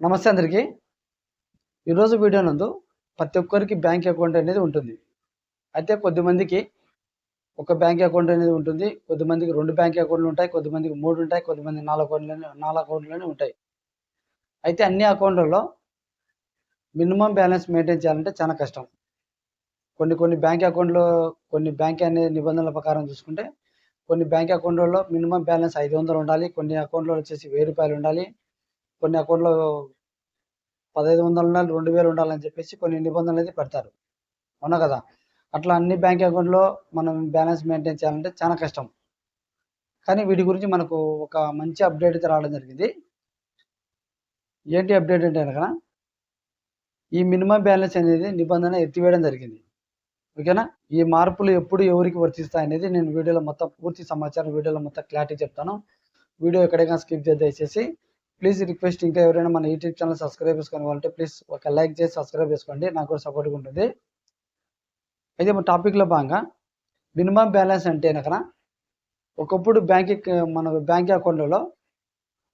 నమస్తే అందరికీ. ఈరోజు వీడియో నందు ప్రతి ఒక్కరికి బ్యాంక్ అకౌంట్ అనేది ఉంటుంది. అయితే కొద్దిమందికి ఒక బ్యాంక్ అకౌంట్ అనేది ఉంటుంది. కొద్దిమందికి రెండు బ్యాంక్ అకౌంట్లు ఉంటాయి. కొద్దిమందికి మూడు ఉంటాయి. కొద్దిమంది నాలుగు అకౌంట్లోనే నాలుగు అకౌంట్లోనే ఉంటాయి. అయితే అన్ని అకౌంట్లలో మినిమం బ్యాలెన్స్ మెయింటైన్ చేయాలంటే చాలా కష్టం. కొన్ని కొన్ని బ్యాంక్ అకౌంట్లో కొన్ని బ్యాంక్ అనే నిబంధనల ప్రకారం చూసుకుంటే కొన్ని బ్యాంక్ అకౌంట్లలో మినిమం బ్యాలెన్స్ ఐదు వందలు ఉండాలి. కొన్ని అకౌంట్లో వచ్చేసి వెయ్యి రూపాయలు ఉండాలి. కొన్ని అకౌంట్లో పదహైదు వందలు ఉండాలి రెండు వేలు ఉండాలని చెప్పేసి కొన్ని నిబంధనలు అయితే పెడతారు. అవునా కదా? అట్లా అన్ని బ్యాంక్ అకౌంట్లో మనం బ్యాలెన్స్ మెయింటైన్ చేయాలంటే చాలా కష్టం. కానీ వీటి గురించి మనకు ఒక మంచి అప్డేట్ అయితే రావడం జరిగింది. ఏంటి అప్డేట్ అంటే కనుక ఈ మినిమం బ్యాలెన్స్ అనేది నిబంధన ఎత్తివేయడం జరిగింది. ఓకేనా? ఈ మార్పులు ఎప్పుడు ఎవరికి వర్తిస్తాయి అనేది నేను వీడియోలో మొత్తం పూర్తి సమాచారం వీడియోలో మొత్తం క్లారిటీ చెప్తాను. వీడియో ఎక్కడైనా స్కిప్ చేసి దయచేసి ప్లీజ్ రిక్వెస్ట్ ఇంకా ఎవరైనా మన యూట్యూబ్ ఛానల్ సబ్స్క్రైబ్ చేసుకుని వాళ్ళంటే ప్లీజ్ ఒక లైక్ చేసి సబ్స్క్రైబ్ చేసుకోండి. నాకు కూడా సపోర్ట్గా ఉంటుంది. అయితే మన టాపిక్లో భాగంగా మినిమం బ్యాలెన్స్ అంటే కనుక ఒకప్పుడు బ్యాంక్ మన బ్యాంక్ అకౌంట్లలో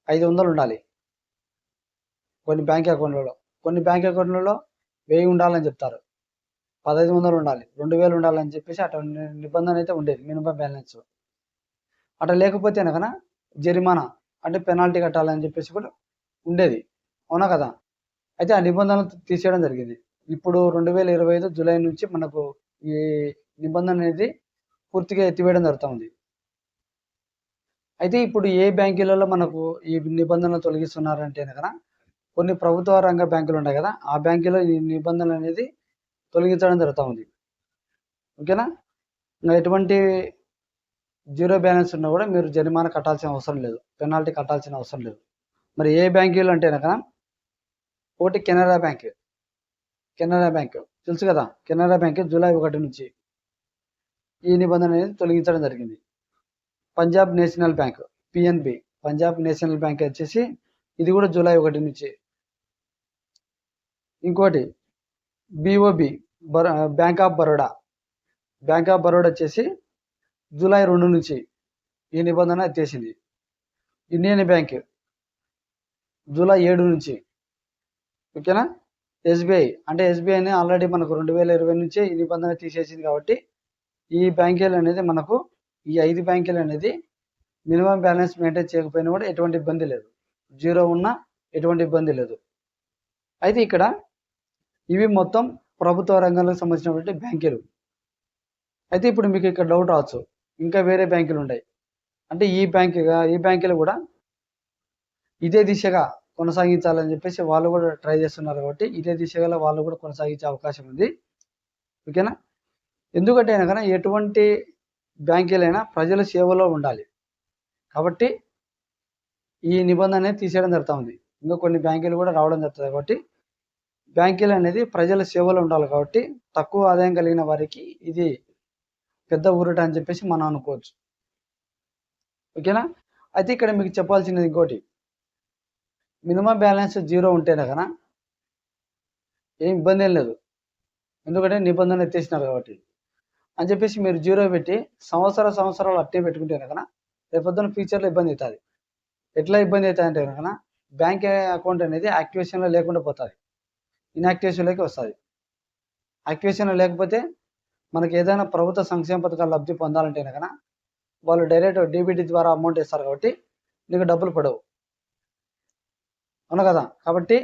ఐదు వందలు ఉండాలి. కొన్ని బ్యాంక్ అకౌంట్లలో కొన్ని బ్యాంక్ అకౌంట్లలో వెయ్యి ఉండాలని చెప్తారు. పదహైదు వందలు ఉండాలి. రెండు వేలు ఉండాలని చెప్పేసి అటు నిబంధన అయితే ఉండేది. మినిమం బ్యాలెన్స్ అట్లా లేకపోతే కనుక జరిమానా. అంటే పెనాల్టీ కట్టాలని చెప్పేసి కూడా ఉండేది. అవునా కదా? అయితే ఆ నిబంధనలు తీసేయడం జరిగింది. ఇప్పుడు రెండు వేల ఇరవై ఐదు జూలై నుంచి మనకు ఈ నిబంధన అనేది పూర్తిగా ఎత్తివేయడం జరుగుతుంది. అయితే ఇప్పుడు ఏ బ్యాంకులలో మనకు ఈ నిబంధనలు తొలగిస్తున్నారంటే కదా కొన్ని ప్రభుత్వ రంగ బ్యాంకులు ఉన్నాయి కదా ఆ బ్యాంకులో ఈ నిబంధనలు అనేది తొలగించడం జరుగుతూ ఉంది ఓకేనా ఎటువంటి జీరో బ్యాలెన్స్ ఉన్నా కూడా మీరు జరిమానా కట్టాల్సిన అవసరం లేదు. పెనాల్టీ కట్టాల్సిన అవసరం లేదు. మరి ఏ బ్యాంకులు అంటే కనుక ఒకటి కెనరా బ్యాంక్. కెనరా బ్యాంక్. తెలుసు కదా కెనరా బ్యాంక్ జూలై ఒకటి నుంచి ఈ నిబంధన అనేది తొలగించడం జరిగింది. Punjab National Bank PNB Punjab National Bank వచ్చేసి ఇది కూడా జూలై ఒకటి నుంచి. ఇంకోటి BOB Bank of Baroda. Bank of Baroda వచ్చేసి జూలై రెండు నుంచి ఈ నిబంధన ఎత్తేసింది. ఇండియన్ బ్యాంక్ జూలై ఏడు నుంచి ఓకేనా? ఎస్బీఐ అంటే ఎస్బీఐని ఆల్రెడీ మనకు రెండు వేల ఇరవై నుంచే ఈ నిబంధన తీసేసింది కాబట్టి ఈ బ్యాంకీలు అనేది మనకు ఈ ఐదు బ్యాంకీలు అనేది మినిమం బ్యాలెన్స్ మెయింటైన్ చేయకపోయినా కూడా ఎటువంటి ఇబ్బంది లేదు. జీరో ఉన్నా ఎటువంటి ఇబ్బంది లేదు. అయితే ఇక్కడ ఇవి మొత్తం ప్రభుత్వ రంగంలో సంబంధించినటువంటి బ్యాంకీలు. అయితే ఇప్పుడు మీకు ఇక్కడ డౌట్ రావచ్చు. ఇంకా వేరే బ్యాంకులు ఉన్నాయి అంటే ఈ బ్యాంకుగా ఈ బ్యాంకులు కూడా ఇదే దిశగా కొనసాగించాలని చెప్పేసి వాళ్ళు కూడా ట్రై చేస్తున్నారు కాబట్టి ఇదే దిశగా వాళ్ళు కూడా కొనసాగించే అవకాశం ఉంది. ఓకేనా? ఎందుకంటే కనుక ఎటువంటి బ్యాంకులైనా ప్రజల సేవలో ఉండాలి. కాబట్టి ఈ నిబంధన అనేది తీసేయడం జరుగుతూ ఉంది. ఇంకా కొన్ని బ్యాంకులు కూడా రావడం జరుగుతుంది కాబట్టి బ్యాంకులు అనేది ప్రజల సేవలో ఉండాలి కాబట్టి తక్కువ ఆదాయం కలిగిన వారికి ఇది పెద్ద ఊరట అని చెప్పేసి మనం అనుకోవచ్చు. ఓకేనా? అయితే ఇక్కడ మీకు చెప్పాల్సినది ఇంకోటి. మినిమం బ్యాలెన్స్ జీరో ఉంటేనే కదా? ఏం ఇబ్బంది ఏం లేదు. ఎందుకంటే నిబంధన ఎత్తేసినారు కాబట్టి. అని చెప్పేసి మీరు జీరో పెట్టి సంవత్సర సంవత్సరాలు అట్టే పెట్టుకుంటే కనుక రేపొద్దున ఫ్యూచర్లో ఇబ్బంది అవుతుంది. ఎట్లా ఇబ్బంది అవుతుంది అంటే కనుక బ్యాంక్ అకౌంట్ అనేది యాక్టివేషన్లో లేకుండా పోతుంది. ఇన్యాక్టివేషన్లోకి వస్తుంది. యాక్టివేషన్లో లేకపోతే మనకి ఏదైనా ప్రభుత్వ సంక్షేమ పథకాలు లబ్ధి పొందాలంటే కనుక వాళ్ళు డైరెక్ట్ డీబీటీ ద్వారా అమౌంట్ ఇస్తారు కాబట్టి నీకు డబ్బులు పడవు. అవును కదా? కాబట్టి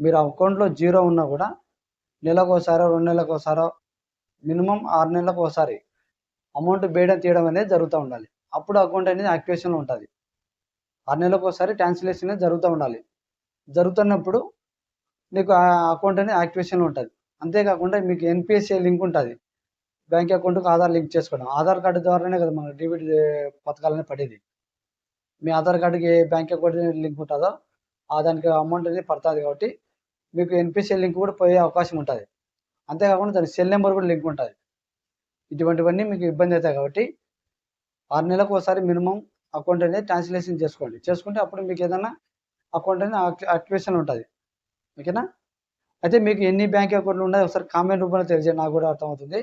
మీరు అకౌంట్లో జీరో ఉన్నా కూడా నెలకు ఒకసారో రెండు నెలలకు ఒకసారో మినిమం ఆరు నెలలకు ఒకసారి అమౌంట్ వేయడం తీయడం అనేది జరుగుతూ ఉండాలి. అప్పుడు అకౌంట్ అనేది యాక్టివేషన్లో ఉంటుంది. ఆరు నెలలకు ఒకసారి ట్రాన్స్లేషన్ అనేది జరుగుతూ ఉండాలి. జరుగుతున్నప్పుడు నీకు ఆ అకౌంట్ అనేది యాక్టివేషన్లో ఉంటుంది. అంతేకాకుండా మీకు ఎన్పిఎస్ఏ లింక్ ఉంటుంది. బ్యాంక్ అకౌంట్కి ఆధార్ లింక్ చేసుకోవడం. ఆధార్ కార్డు ద్వారానే కదా మన డెబిట్ పథకాలనే పడేది. మీ ఆధార్ కార్డుకి ఏ బ్యాంక్ అకౌంట్ లింక్ ఉంటుందో ఆ దానికి అమౌంట్ అనేది పడుతుంది కాబట్టి మీకు ఎన్పిసి లింక్ కూడా పోయే అవకాశం ఉంటుంది. అంతేకాకుండా దాని సెల్ నెంబర్ కూడా లింక్ ఉంటుంది. ఇటువంటివన్నీ మీకు ఇబ్బంది అవుతాయి కాబట్టి ఆరు నెలలకు ఒకసారి మినిమం అకౌంట్ అనేది ట్రాన్స్లేషన్ చేసుకోండి. చేసుకుంటే అప్పుడు మీకు ఏదైనా అకౌంట్ అనేది యాక్టివేషన్ ఉంటుంది. ఓకేనా? అయితే మీకు ఎన్ని బ్యాంక్ అకౌంట్లు ఉన్నాయో ఒకసారి కామెంట్ రూపంలో తెలియజేయండి. నాకు కూడా అర్థమవుతుంది.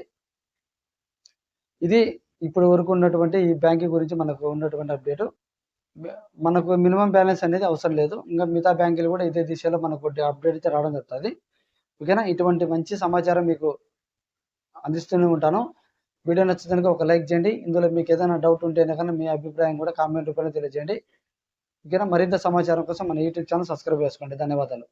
ఇది ఇప్పుడు వరకు ఉన్నటువంటి ఈ బ్యాంకింగ్ గురించి మనకు ఉన్నటువంటి అప్డేట్. మనకు మినిమం బ్యాలెన్స్ అనేది అవసరం లేదు. ఇంకా మిగతా బ్యాంకులు కూడా ఇదే దిశలో మనకు అప్డేట్ అయితే రావడం జరుగుతుంది. ఓకేనా? ఇటువంటి మంచి సమాచారం మీకు అందిస్తూనే ఉంటాను. వీడియో నచ్చితే ఒక లైక్ చేయండి. ఇందులో మీకు ఏదైనా డౌట్ ఉంటే కనుక మీ అభిప్రాయం కూడా కామెంట్ రూపంలో తెలియజేయండి. ఓకేనా? మరింత సమాచారం కోసం మన యూట్యూబ్ ఛానల్ సబ్స్క్రైబ్ చేసుకోండి. ధన్యవాదాలు.